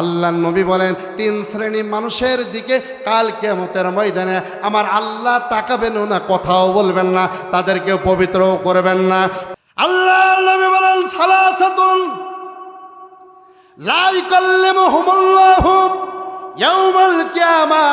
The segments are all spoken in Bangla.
আল্লাহ নবী বলেন, তিন শ্রেণি মানুষের দিকে কাল কেমতের ময়দানে আমার আল্লাহ তাকাবেন না, কথাও বলবেন না তাদেরকে পবিত্রও করবেন না। আল্লাহ নবী বলেন, সালাসাতুন লাই কাল্লিমুহুমুল্লাহ ইয়াউমাল কিয়ামা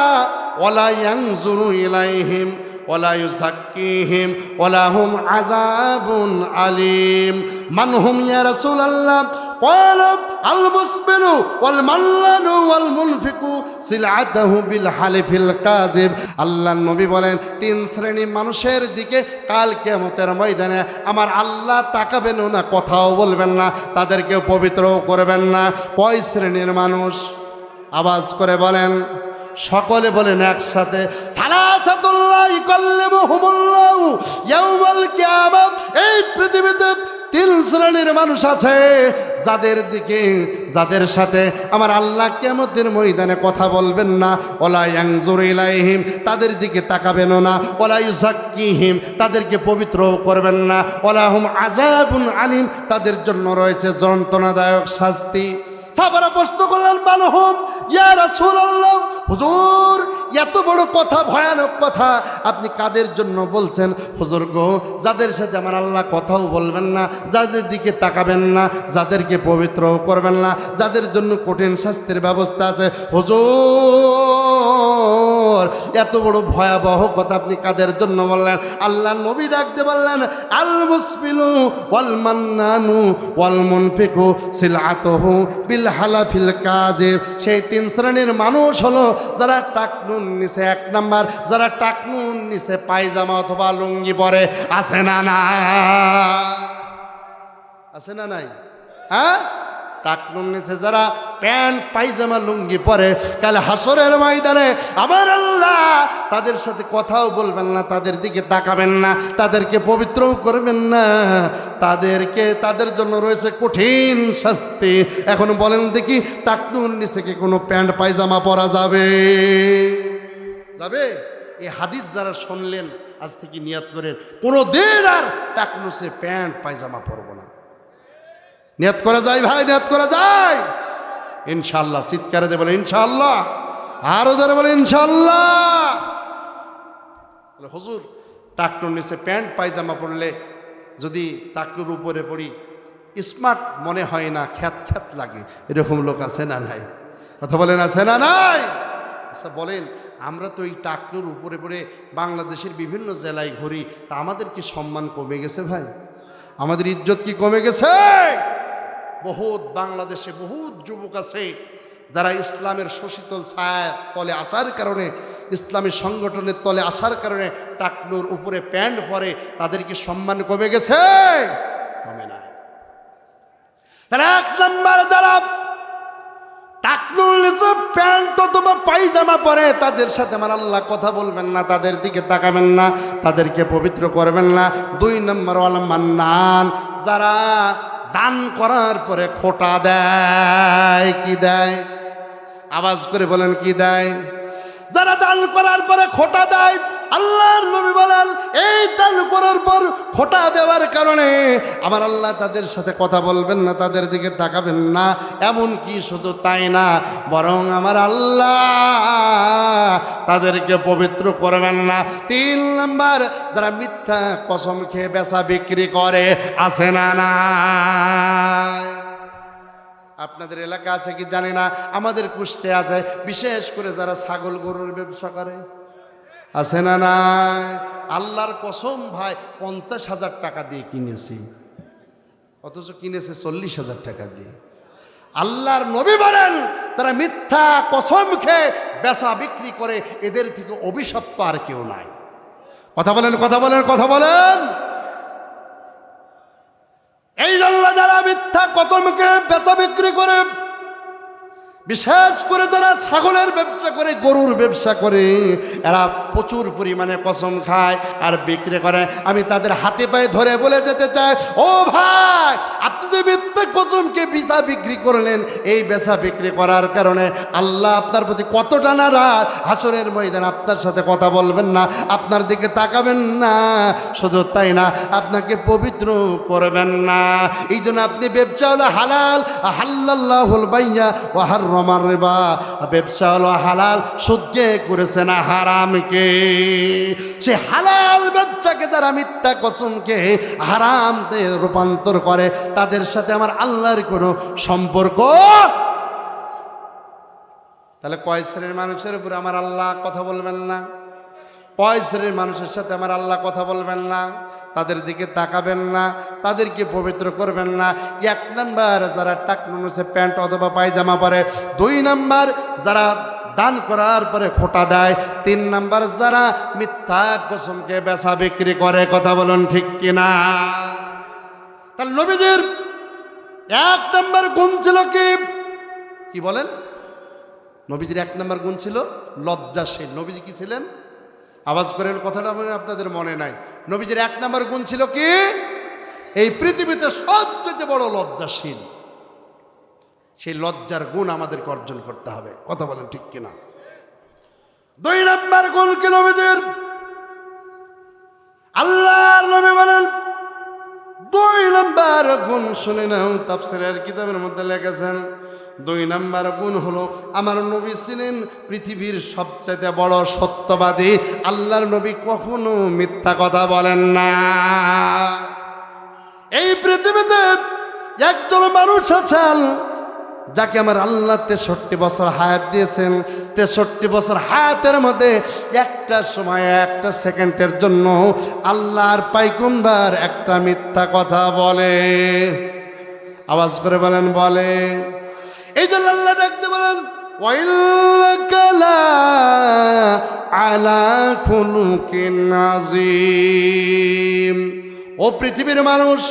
ওয়ালা ইয়ানজুরু ইলাইহিম ওলা ইউসাক্কিহিম ওলাহুম আযাবুন আলিম। মানহুম ইয়া রাসূলুল্লাহ? هم يا رسول الله قال المسبل والملن والمنفق سلعته بالحلف الكاذب আল্লাহ নবী বলেন তিন শ্রেণী মানুষের দিকে কাল কেমতের ময়দানে আমার আল্লাহ তাকাবেন না কথাও বলবেন না তাদেরকেও পবিত্রও করবেন না কয় শ্রেণীর মানুষ আওয়াজ করে বলেন সকলে বলেন একসাথে এই পৃথিবীতে তিন শ্রেণির মানুষ আছে, যাদের দিকে, যাদের সাথে আমার আল্লাহ কেমতের ময়দানে কথা বলবেন না। ওলা ইয়াংজুর ইলাইহিম, তাদের দিকে তাকাবেন না। ওলা ইউজাক্কিহিম তাদেরকে পবিত্র করবেন না। ওলা হুম আজাবুন আলিম, তাদের জন্য রয়েছে যন্ত্রণাদায়ক শাস্তি। সাহাবারা প্রশ্ন করলেন মানহুম ইয়া রাসূলুল্লাহ, হুজুর, এত বড় কথা, ভয়ানক কথা আপনি কাদের জন্য বলছেন? হুজুর গো, যাদের সাথে আমার আল্লাহ কথাও বলবেন না, যাদের দিকে তাকাবেন না, যাদেরকে পবিত্রও করবেন না, যাদের জন্য কঠিন শাস্তির ব্যবস্থা আছে, হুজুর, এত বড় ভয়াবহ কথা আপনি কাদের জন্য বললেন? আল্লাহ নবী ডাকতে বললেন, আল মুসবিলু ওয়াল মান্নানু ওয়াল মুনফিকু সিলআতুহু বিল হালাফিল কাজে সেই তিন শ্রেণির মানুষ হলো যারা টাকনুন নিচে এক নাম্বার, যারা টাকনুন নিচে পায়জামা অথবা লুঙ্গি পরে, আছে না না আছে না নাই? হ্যাঁ? টাকনুন নিচে যারা প্যান্ট, পায়জামা, লুঙ্গি পরে কাল হাসরের ময়দানে আমার আল্লাহ তাদের সাথে কথাও বলবেন না, তাদের দিকে তাকাবেন না, তাদেরকে পবিত্রও করবেন না, তাদেরকে, তাদের জন্য রয়েছে কঠিন শাস্তি। এখন বলেন দেখি টাকনুন নিচে কি কোনো প্যান্ট, পায়জামা পরা যাবে? যাবে? এই হাদিস যারা শুনলেন, আজ থেকে নিয়াত করেন কোনো দিন আর টাকনুসে প্যান্ট, পায়জামা পরবো না। নিয়াত করা যায় ভাই, নিয়াত করা যায়। ইনশাল্লাহ চিৎকারে দিয়ে বলে ইনশাল্লাহ আরও যারা বলে ইনশাল্লাহ হুজুর, টাকনুর নিচে প্যান্ট, পায়জামা পরলে যদি টাকনুর উপরে পড়ি, স্মার্ট মনে হয় না, খ্যাত খ্যাত লাগে। এরকম লোক আছে না নাই? কথা বলেন, আছে না নাই? আচ্ছা বলেন, আমরা তো এই টাকনুর উপরে পড়ে বাংলাদেশের বিভিন্ন জেলায় ঘুরি, তা আমাদের কি সম্মান কমে গেছে ভাই? আমাদের ইজ্জত কি কমে গেছে? বহুত বাংলাদেশে বহুত যুবক আছে যারা ইসলামের সুশীতল ছায়ার তলে আসার কারণে, ইসলামী সংগঠনের তলে আসার কারণে টাকনুর উপরে প্যান্ট পরে তাদের কি সম্মান কমে গেছে? কমে না এক নম্বর যারা টাকনুর নিচে প্যান্ট অথবা পায়জামা পরে, তাদের সাথে আমার আল্লাহ কথা বলবেন না, তাদের দিকে তাকাবেন না, তাদেরকে পবিত্র করবেন না। দুই নম্বর আল মান্নান, যারা দান করার পরে খোটা দেয় কি দেয়? আওয়াজ করে বলেন কি দেয়? যারা দান করার পরে খোটা দেয়, আল্লাহর নবী বলেন, এই দান করার পর খোটা দেওয়ার কারণে আমার আল্লাহ তাদের সাথে কথা বলবেন না, তাদের দিকে তাকাবেন না এমন কি শুধু তাই না, বরং আমার আল্লাহ তাদেরকে পবিত্র করবেন না। তিন নাম্বার, যারা মিথ্যা কসম খেয়ে বেচা বিক্রি করে, আছে না না আপনাদের এলাকা আছে কি জানি না, আমাদের কুষ্টে আছে, বিশেষ করে যারা ছাগল গরুর ব্যবসা করে। আছে না না আল্লাহর কসম ভাই, পঞ্চাশ হাজার টাকা দিয়ে কিনেছি। অথচ কিনেছে চল্লিশ হাজার টাকা দিয়ে। আল্লাহর নবী বলেন, তারা মিথ্যা কসম খেয়ে বেচা বিক্রি করে, এদের থেকে অভিশপ্ত আর কেউ নাই। কথা বলেন কথা বলেন কথা বলেন। এই জন্য যারা মিথ্যা কচমকে বেচা বিক্রি করে বিশেষ করে যারা ছাগলের ব্যবসা করে, গরুর ব্যবসা করে, এরা প্রচুর পরিমাণে কসম খায় আর বিক্রি করে। আমি তাদের হাতে পায়ে ধরে বলে যেতে চাই, ও ভাই, আপনি যে মিথ্যা কসমকে বিছা বিক্রি করলেন, এই বেচা বিক্রি করার কারণে আল্লাহ আপনার প্রতি কতটা নারাজ। হাসরের ময়দান আপনার সাথে কথা বলবেন না, আপনার দিকে তাকাবেন না, শুধু তাই না, আপনাকে পবিত্র করবেন না। এই জন্য আপনি ব্যবসা হলো হালাল, হাল্লাল্লাহুল বাইয়া ও হার হারমার রেবা। ব্যবসা হলো হালাল সুদকে করেছে না হারামকে। সে হালাল ব্যবসাকে যারা মিথ্যা কসমকে হারাম রূপান্তর করে, তাদের সাথে আমার আল্লাহর কোনো সম্পর্ক? তাহলে কয় শ্রেণির মানুষের উপরে আমার আল্লাহ কথা বলবেন না? কয় শ্রেণির মানুষের সাথে আমার আল্লাহ কথা বলবেন না, তাদের দিকে তাকাবেন না, তাদেরকে পবিত্র করবেন না। এক নাম্বার যারা টাকনুসে প্যান্ট অথবা পায়জামা পরে, দুই নাম্বার যারা দান করার পরে খোটা দেয়, তিন নাম্বার যারা মিথ্যা কসমকে বেচা বিক্রি করে, কথা বলুন ঠিক কিনা? তাহলে নবীজির এক নাম্বার গুণ ছিল কি? কি বলেন? নবীজির এক নম্বর গুণ ছিল লজ্জাশীল। নবীজি কি ছিলেন? আওয়াজ করেন, কথাটা মনে আপনাদের মনে নাই। নবীজির এক নম্বর গুণ ছিল কি? এই পৃথিবীতে সবচেয়ে বড় লজ্জাশীল। সেই লজ্জার গুণ আমাদেরকে অর্জন করতে হবে। কথা বলেন ঠিক কিনা? দুই নম্বর গুণ কি নবীজির? আল্লাহর নবী বলেন, দুই নম্বর গুণ শুনে নাও, তাফসিরের কিতাবের মধ্যে লেখেছেন দুই নাম্বার গুণ হলো, আমার নবী ছিলেন পৃথিবীর সবচেয়ে বড় সত্যবাদী। আল্লাহর নবী কখনো মিথ্যা কথা বলেন না। এই পৃথিবীতে একজন মানুষ আছেন, যাকে আমার আল্লাহ তেষট্টি বছর হায়াত দিয়েছেন। তেষট্টি বছর হায়াতের মধ্যে একটা সময়, একটা সেকেন্ডের জন্য আল্লাহর পাইকুম্বার একটা মিথ্যা কথা বলে। আওয়াজ করে বলেন, বলে। এই জন্য আল্লাহ ডাকতে বলেন আলা খুলুকিন নাজিম ও পৃথিবীর মানুষ,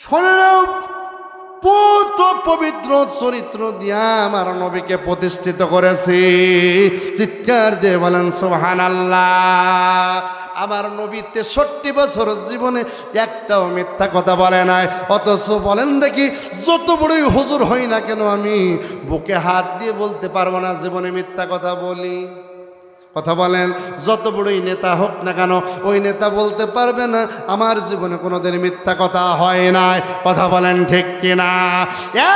শোনে নাও পুত পবিত্র চরিত্র দিয়া আমার নবীকে প্রতিষ্ঠিত করেছি। চিৎকার দিয়ে বলেন সোহান আল্লাহ আমার নবী তেষট্টি বছর জীবনে একটাও মিথ্যা কথা বলে নাই। অথচ বলেন দেখি, যত বড়ই হুজুর হই না কেন আমি বুকে হাত দিয়ে বলতে পারব না জীবনে মিথ্যা কথা বলি? কথা বলেন, যত বড়ই নেতা হোক না কেন, ওই নেতা বলতে পারবে না, আমার জীবনে কোনোদিন মিথ্যা কথা হয় নাই। কথা বলেন ঠিক কিনা?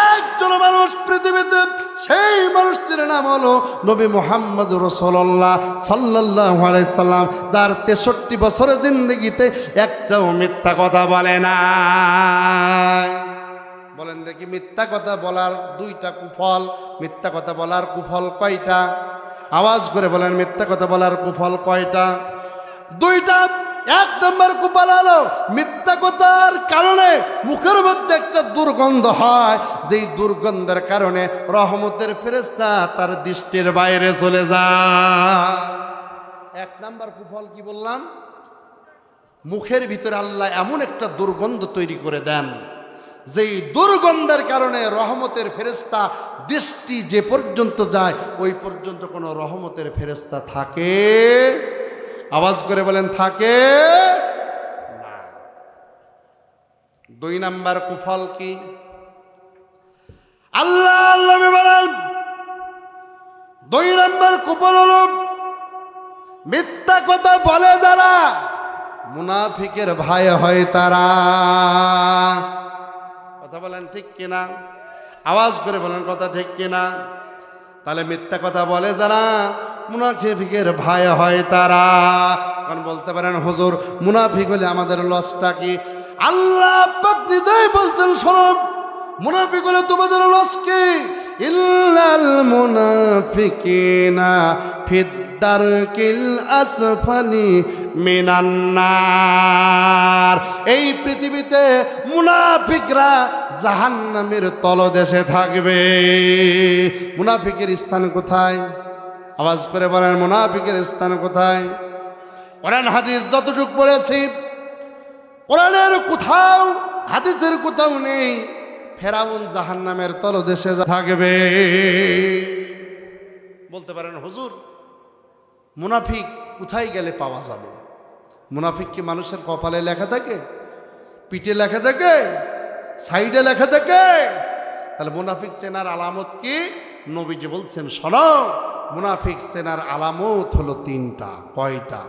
একজন মানুষ পৃথিবীতে, সেই মানুষটির নাম হলো নবী মোহাম্মদ রসোল্লাহ সাল্লাহ সাল্লাম। তার তেষট্টি বছরের জিন্দগিতে একটাও মিথ্যা কথা বলে না বলেন দেখি, মিথ্যা কথা বলার দুইটা কুফল, মিথ্যা কথা বলার কুফল কয়টা? আওয়াজ করে বলেন, মিথ্যা কথা বলার কুফল কয়টা? দুইটা, এক নম্বর কুফল হলো মিথ্যা কথার কারণে মুখের মধ্যে একটা দুর্গন্ধ হয়। যেই দুর্গন্ধের কারণে রহমতের ফেরেস্তা তার দৃষ্টির বাইরে চলে যায়। এক নম্বর কুফল কি বললাম? মুখের ভিতরে আল্লাহ এমন একটা দুর্গন্ধ তৈরি করে দেন যেই দুর্গন্ধের কারণে রহমতের ফেরেস্তা দৃষ্টি যে পর্যন্ত যায়, ওই পর্যন্ত কোনো রহমতের ফেরেস্তা থাকে? আওয়াজ করে বলেন, থাকে? না। দুই নাম্বার কুফল কি? আল্লাহ আল্লাহ বলেন, দুই নাম্বার কুফল হল মিথ্যা কথা বলে যারা মুনাফিকের ভাই হয় তারা। কথা বলেন ঠিক কিনা? আওয়াজ করে বলেন কথা ঠিক কিনা? তাহলে মিথ্যা কথা বলে যারা, মুনাফিকের ভাই হয় তারা। কারণ বলতে পারেন, হুজুর, মুনাফিক হলে আমাদের লসটা কি? আল্লাহ নিজেই বলছেন, শোনো, মুনাফিক হলে তোমাদের লস কি? ইল্লাল মুনাফিকিনা ফিদ্দারকিল আসফালি মিনান্নার এই পৃথিবীতে মুনাফিকরা জাহান্নামের তলদেশে থাকবে। মুনাফিকের স্থান কোথায়? আওয়াজ করে বলেন, মুনাফিকের স্থান কোথায়? কোরআন হাদিস যতটুকু পড়েছি, কোরআনের কোথাও, হাদিসের কোথাও নেই। ফেরাউন জাহান্নামের তলদেশে থাকবে। বলতে পারেন, হুজুর মুনাফিক কোথায় গেলে পাওয়া যাবে? মুনাফিক কি মানুষের কপালে লেখা থাকে? পিঠে লেখা থাকে? সাইডে লেখা থাকে? তাহলে মুনাফিক চেনার আলামত কি? নবীজি বলছেন, শোনো, মুনাফিক সেনার আলামত হলো তিনটা। কয়টা?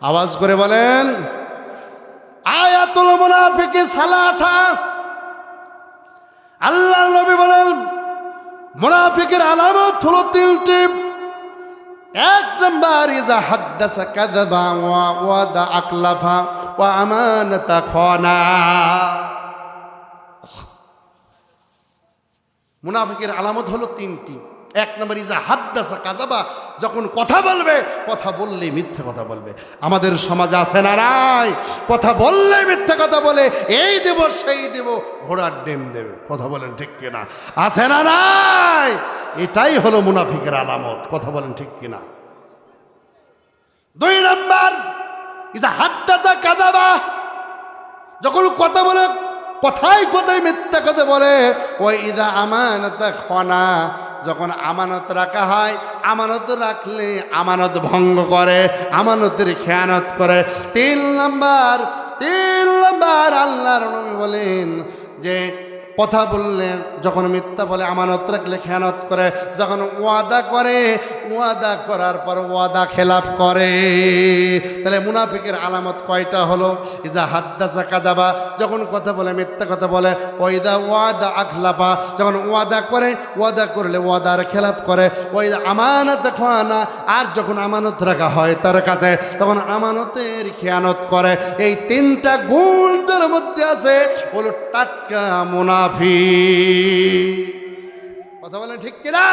আওয়াজ করে বলেন, আয়াতুল মুনাফিকি সালাসা। আল্লাহ নবী বলেন, মুনাফিকের আলামত হলো তিনটি। এক নম্বর ইজা হাদ্দাসা কাযাবা ওয়া ওয়াদা আকলাফা ওয়া আমানাতা খানা। মুনাফিকের আলামত হলো তিনটি। এক নম্বর ইজা হাদ্দাসা কাজাবা যখন কথা বলবে, কথা বললেই মিথ্যে কথা বলবে। আমাদের সমাজে আছে না নাই? কথা বললে মিথ্যে কথা বলে, এই দেব, সেই দেব, ঘোড়ার ডেম দেবে। কথা বলেন ঠিক কিনা? আছে না নাই? এটাই হলো মুনাফিকের আলামত। কথা বলেন ঠিক কিনা? দুই নম্বর, ইজা হাদ্দাসা কাজাবা যখন কথা বলে, কথাই কথাই মিথ্যা কথা বলে ওই ইদা আমানত খনা। যখন আমানত রাখা হয়, আমানত রাখলে আমানত ভঙ্গ করে, আমানতের খেয়ানত করে। তিন নম্বর তিন নম্বর আল্লাহর নবী বলেন যে কথা বললে, যখন মিথ্যা বলে আমানত রাখলে, খেয়ানত করে, যখন ওয়াদা করে, ওয়াদা করার পর ওয়াদা খেলাপ করে। তাহলে মুনাফিকের আলামত কয়টা হলো? ইজা হাদ্দাসা কাজাবা যখন কথা বলে, মিথ্যা কথা বলে ওইদা ওয়াদা আখলাপা যখন ওয়াদা করে, ওয়াদা করলে ওয়াদার খেলাপ করে। ওইদা আমানত খানা আর যখন আমানত রাখা হয় তার কাছে, তখন আমানতের খেয়ানত করে। এই তিনটা গুণ যার মধ্যে আছে, হলো টাটকা মুনাফি কথা বলেন ঠিক কিনা?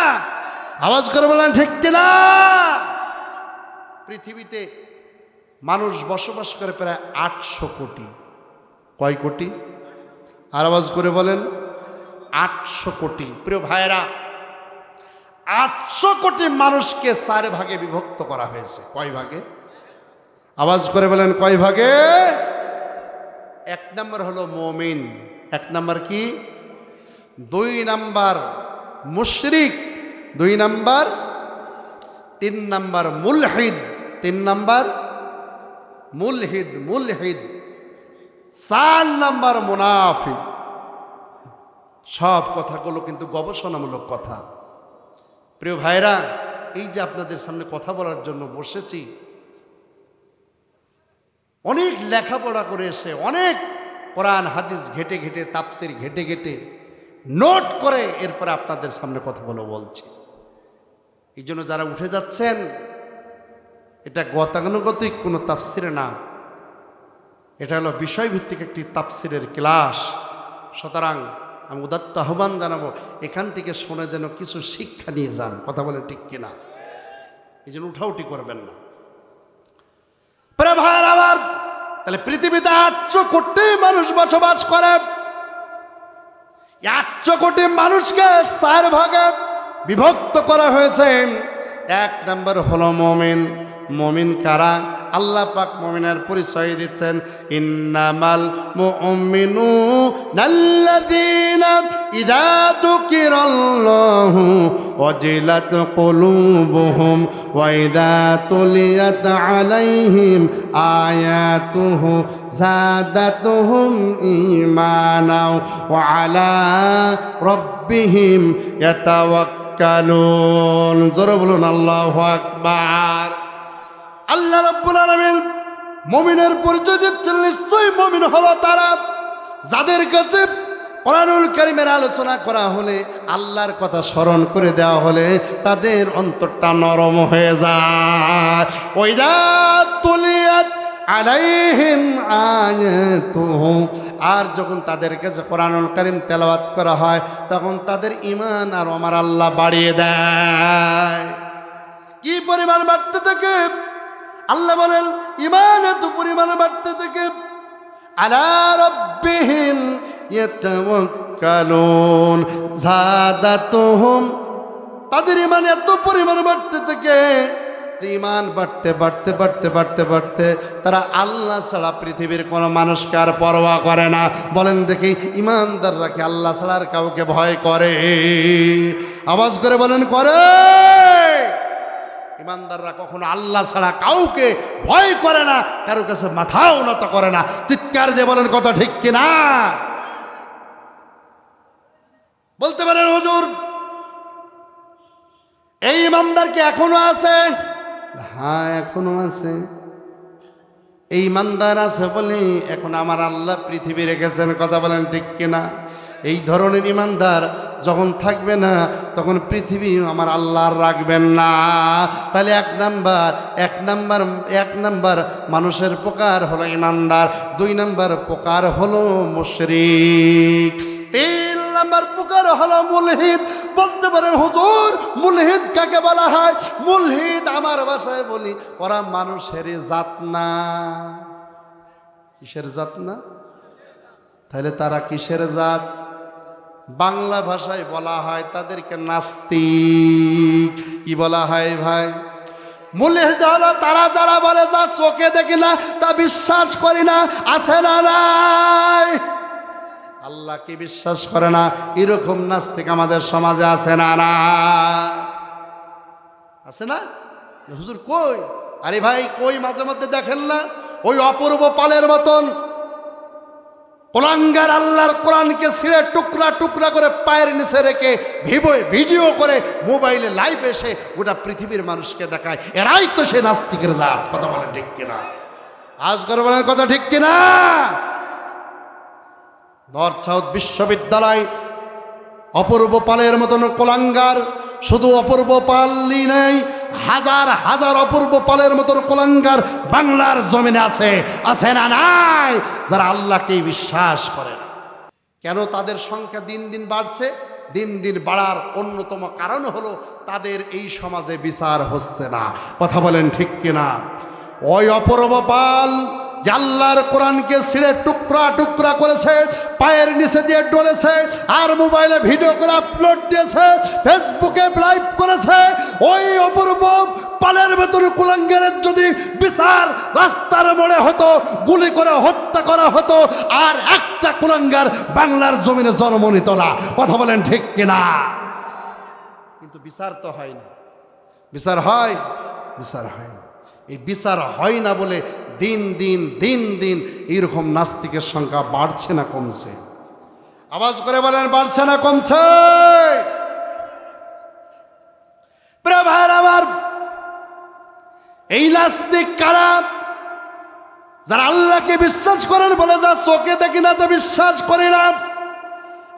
আওয়াজ করে বলেন ঠিক কিনা? পৃথিবীতে মানুষ বসবাস করে প্রায় আটশো কোটি। কয় কোটি? আর আওয়াজ করে বলেন, আটশো কোটি। প্রিয় ভাইয়েরা, আটশো কোটি মানুষকে চার ভাগে বিভক্ত করা হয়েছে। কয় ভাগে? আওয়াজ করে বলেন, কয় ভাগে? এক নম্বর হলো মমিন। এক নম্বর কি? দুই নাম্বার মুশরিক, দুই নাম্বার, তিন নাম্বার মুলহিদ, তিন নাম্বার মুলহিদ মুলহিদ, চার নাম্বার মুনাফি সব কথাগুলো কিন্তু গবেষণামূলক কথা। প্রিয় ভাইরা, এই যে আপনাদের সামনে কথা বলার জন্য বসেছি, অনেক লেখাপড়া করে এসে, অনেক কোরআন, হাদিস ঘেটে ঘেটে তাপসির ঘেটে ঘেটে নোট করে এরপরে আপনাদের সামনে কথা বলে বলছি। এই জন্য যারা উঠে যাচ্ছেন, এটা গতানুগতিক কোনো তাপসিরে না। এটা হলো বিষয়ভিত্তিক একটি তাপসিরের ক্লাস। সুতরাং আমি উদাত্ত আহ্বান জানাব, এখান থেকে শুনে যেন কিছু শিক্ষা নিয়ে যান, কথা বলে ঠিক কিনা। এই জন্য উঠাউটি করবেন না। প্রভার আবার তাহলে পৃথিবীতে আটশো কোটি মানুষ বসবাস করে। একশো কোটি মানুষকে চার ভাগে বিভক্ত করা হয়েছে। এক নম্বর হলো মমিন। মমিন কারা? আল্লাহ পাক মমিনের পরিচয় দিচ্ছেন, ইন্নামাল মুমিনু নাল্লাযীনা ইযা তুকিরাল্লাহু ওয়াজিলাত কুলুবুহুম ওয়া ইযা তুলিয়াত আলাইহিম আয়াতুহু জাদাতুহুম ঈমানাও ওয়া আলা রাব্বিহিম ইয়াতাওয়াক্কালুন। জোরে বলুন, আল্লাহু আকবার। আল্লাহ রব্বুল আলমিন মমিনের পরিচয় দিচ্ছেন, নিশ্চয়ই মমিন হলো তারা। যাদের কাছে কোরআনুল করিমের আলোচনা করা হলে, আল্লাহর কথা স্মরণ করে দেওয়া হলে, তাদের অন্তরটা নরম হয়ে যায়। ওই যা তুলিয়াত আর যখন তাদের কাছে কোরআনুল করিম তেলাওয়াত করা হয়, তখন তাদের ইমান আর আমার আল্লাহ বাড়িয়ে দেয়। কি পরিমাণ বাড়তে থাকে? আল্লাহ বলেন, ইমান এত পরিমাণে বাড়তে থাকে, আলা রব্বিহিম ইয়াতাওয়াক্কালুন, যাদাতুহুম, তাদের ইমান এত পরিমাণ বাড়তে থেকে ইমান বাড়তে বাড়তে বাড়তে বাড়তে বাড়তে তারা আল্লাহ ছাড়া পৃথিবীর কোনো মানুষকে আর পরোয়া করে না। বলেন দেখি ইমানদার রাখে আল্লাহ ছাড়া আর কাউকে ভয় করে? আওয়াজ করে বলেন, করে। ইমানদাররা কখনো আল্লাহ ছাড়া কাউকে ভয় করে না, কারও কাছে মাথা উন্নত করে না। চিৎকার দিয়ে বলেন, কথা ঠিক কিনা? বলতে পারেন, হুজুর, এই ইমানদার কি এখনও আছে? হ্যাঁ এখনও আছে। এই ইমানদার আছে বলে এখন আমার আল্লাহ পৃথিবী রেখেছেন, কথা বলেন ঠিক কিনা? এই ধরনের ইমানদার যখন থাকবে না, তখন পৃথিবী আমার আল্লাহর রাখবেন না। তাহলে এক নাম্বার এক নাম্বার এক নাম্বার মানুষের প্রকার হলো ইমানদার, দুই নাম্বার প্রকার হলো মুশরিক, তিন নাম্বার প্রকার হলো মুলহিদ। বলতে পারেন, হুজুর, মুলহিদ কাকে বলা হয়? মুলহিদ আমার ভাষায় বলি, ওরা মানুষের জাত না। কিসের জাত না? তাহলে তারা কিসের জাত? বাংলা ভাষায় বলা হয়, তাদেরকে নাস্তিক। কি বলা হয় ভাই? মুলহিদ হলো তারা যারা বলে, যা চোখে দেখি না, তা বিশ্বাস করি না, আছে না নাই। আল্লাহকে বিশ্বাস করে না? এরকম নাস্তিক আমাদের সমাজে আছে না না? আছে না? হুজুর কই? আরে ভাই, কই মাঝে মধ্যে দেখেন না? ওই অপূর্ব পালের মতন কোরআঙ্গার আল্লাহর কোরআনকে ছিঁড়ে টুকরা টুকরা করে পায়ের নিচে রেখে ভিভো ভিডিও করে মোবাইলে লাইভ এসে গোটা পৃথিবীর মানুষকে দেখায়। এরাই তো সে নাস্তিকের জাত, কথা বলে ঠিক কিনা? আজ করে কথা ঠিক কিনা? নর্থ সাউথ বিশ্ববিদ্যালয় অপূর্ব পালের মতন কোলাঙ্গার, শুধু অপূর্ব পালই নেই হাজার হাজার অপূর্ব পালের মতন কোলাঙ্গার বাংলার জমিনে আছে আছে না নাই? যারা আল্লাহকেই বিশ্বাস করে না। কেন তাদের সংখ্যা দিন দিন বাড়ছে? দিন দিন বাড়ার অন্যতম কারণ হলো তাদের এই সমাজে বিচার হচ্ছে না। কথা বলেন ঠিক কিনা? ওই অপূর্ব পাল যে আল্লাহর কোরআনকে ছিঁড়ে টুকরা টুকরা করেছে, পায়ের নিচে দিয়ে ডলেছে, আর মোবাইলে ভিডিও করে আপলোড দিয়েছে, ফেসবুকে লাইভ করেছে, ওই অপূর্ব পালের ভেতরে কুলাঙ্গের যদি বিচার রাস্তার মোড়ে হতো, গুলি করে হত্যা করা হতো, আর একটা কুলাঙ্গার বাংলার জমিনে জন্ম নিত না। কথা বলেন ঠিক কিনা? কিন্তু বিচার তো হয় না। বিচার হয়? বিচার হয় না। এই বিচার হয় না বলে দিন দিন দিন দিন এইরকম নাস্তিকের সংখ্যা বাড়ছে না কমছে। আওয়াজ করে বলেন, বাড়ছে না কমছে? প্রিয় ভাইয়ের, আমার এই নাস্তিক কারা? যারা আল্লাহকে বিশ্বাস করেন বলে যা চোখে দেখি না, তো বিশ্বাস করি না।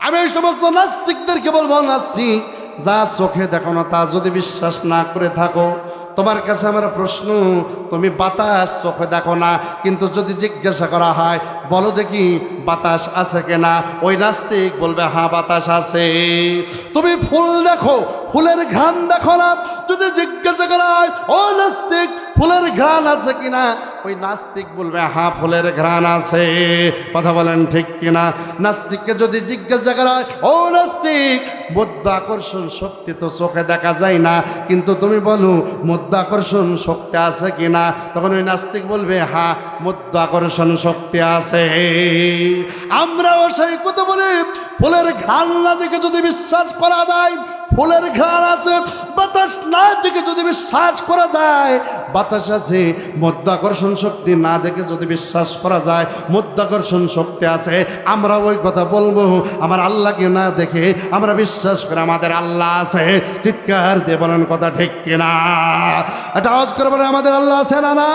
আমি এই সমস্ত নাস্তিকদেরকে বলব, নাস্তিক যা চোখে দেখো না, তা যদি বিশ্বাস না করে থাকো, তোমার কাছে আমার প্রশ্ন, তুমি বাতাস চোখে দেখো না, কিন্তু যদি জিজ্ঞাসা করা হয়, বলো দেখি বাতাস আছে কিনা? ওই নাস্তিক বলবে হ্যাঁ বাতাস আছে। তুমি ফুল দেখো, ফুলের ঘ্রাণ দেখো না, যদি জিজ্ঞাসা করা হয়, ও নাস্তিক ফুলের ঘ্রাণ আছে কিনা? ওই নাস্তিক বলবে হ্যাঁ ফুলের ঘ্রাণ আছে। কথা বলেন ঠিক কিনা? নাস্তিককে যদি জিজ্ঞাসা করা হয়, ও নাস্তিক মধ্য আকর্ষণ শক্তি তো চোখে দেখা যায় না, কিন্তু তুমি বলো মধ্য আকর্ষণ শক্তি আছে কিনা? তখন ওই নাস্তিক বলবে হ্যাঁ মধ্য আকর্ষণ শক্তি আছে। আমরাও সেই কথা বলি ফুলের ঘ্রাণ না দেখে যদি বিশ্বাস করা যায় ফুলের ঘ্রাণ আছে, বাতাস না দেখে যদি বিশ্বাস করা যায়, বাতাস আছে, মধ্যাকর্ষণ শক্তি না দেখে যদি বিশ্বাস করা যায়, মধ্যাকর্ষণ শক্তি আছে। আমরা ওই কথা বলব, আমার আল্লাহকে না দেখে, আমরা বিশ্বাস করে আমাদের আল্লাহ আছে। চিৎকার দিয়ে বলেন কথা ঠিক কিনা? এটা আওয়াজ করে বলেন, আমাদের আল্লাহ আছে না না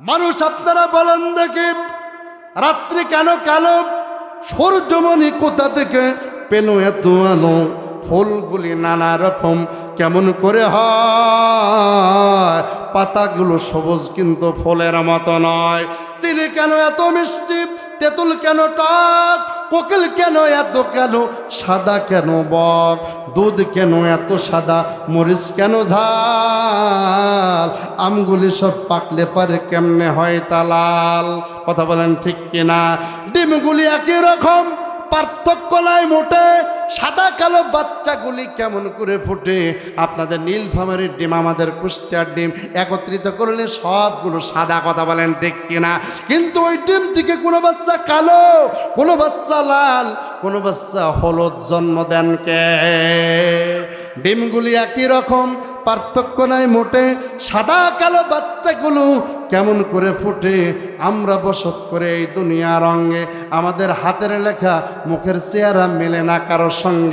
মানুষ আপনারা বলেন দেখি, রাত্রি কেন কালো? সূর্যমণি কোথা থেকে পেল এত আলো ফুলগুলি নানা রকম। কেমন করে হয়? পাতাগুলো সবুজ কিন্তু ফুলের মতো নয়। চিনি কেন এত মিষ্টি? তেঁতুল কেন টক? কোকিল কেন এত কেন সাদা কেন বক? দুধ কেন এত সাদা? মরিচ কেন ঝাল? আমগুলি সব পাকলে পারে কেমনে হয় তালাল কথা বলেন ঠিক কিনা? ডিমগুলি একই রকম। পার্থক্য নাই মোটে। সাদা কালো বাচ্চাগুলি কেমন করে ফুটে? আপনাদের নীলফামারির ডিম, আমাদের কুষ্টিয়ার ডিম একত্রিত করলে সবগুলো সাদা কথা বলেন ঠিক কিনা? কিন্তু ওই ডিম থেকে কোনো বাচ্চা কালো, কোনো বাচ্চা লাল, কোনো বাচ্চা হলুদ জন্ম দেন কে? ডিমগুলি একই রকম, পার্থক্য নাই মোটে। সাদা কালো বাচ্চাগুলো কেমন করে ফুটে, আমরা বসত করে এই দুনিয়া রঙে আমাদের হাতের লেখা মুখের চেহারা মেলে না কারোর সঙ্গে।